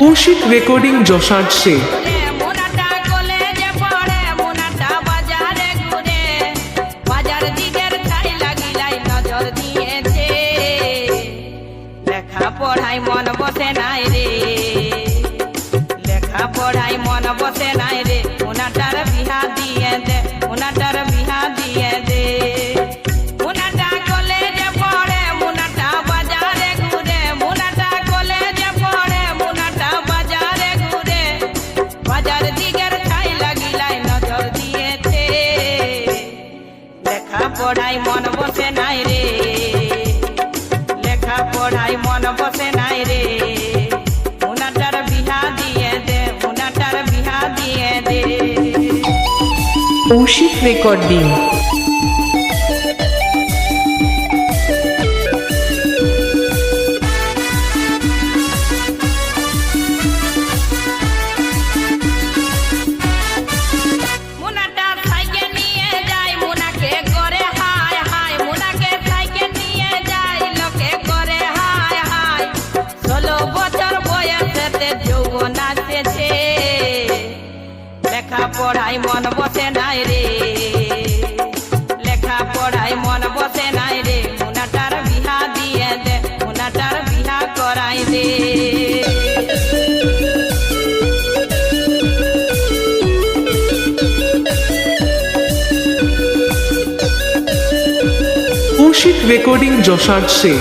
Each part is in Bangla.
কৌশিক রেকর্ডিং যশার সে বসে নাই রে। লেখা পড়াই মন বসে নাই রে। মুনাটার বিহা দিয়ে দে মুনাটার বিহা দিয়ে দে। পড়াই মন বসে নাই রে। কৌশিক রেকর্ডিং লেখা পড়াই মন বসে নাই রে। লেখা পড়াই মন বসে নাই রে। মুনাটার বিহা দিয়ে দে, মুনাটার বিহা করাই দে। কৌশিক রেকর্ডিং যশার সে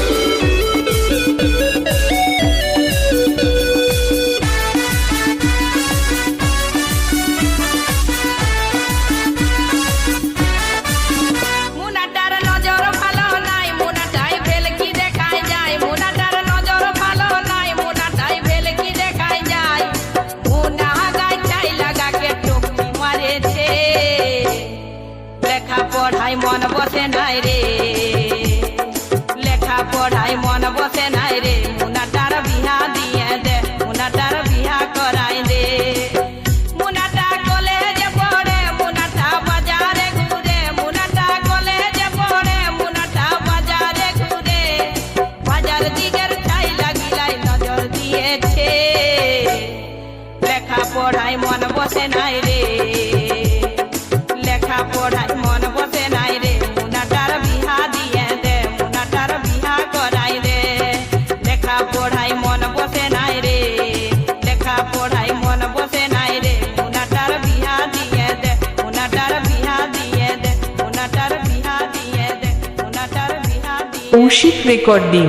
পড়াই মন বসে নাই রে। লেখা পড়াই মন বসে নাই রে। মুনাটার বিহা দিয়ে দে, মুনাটার বিহা করাই দে। পড়াই মন বসে নাই রে। কৌশিক রেকর্ডিং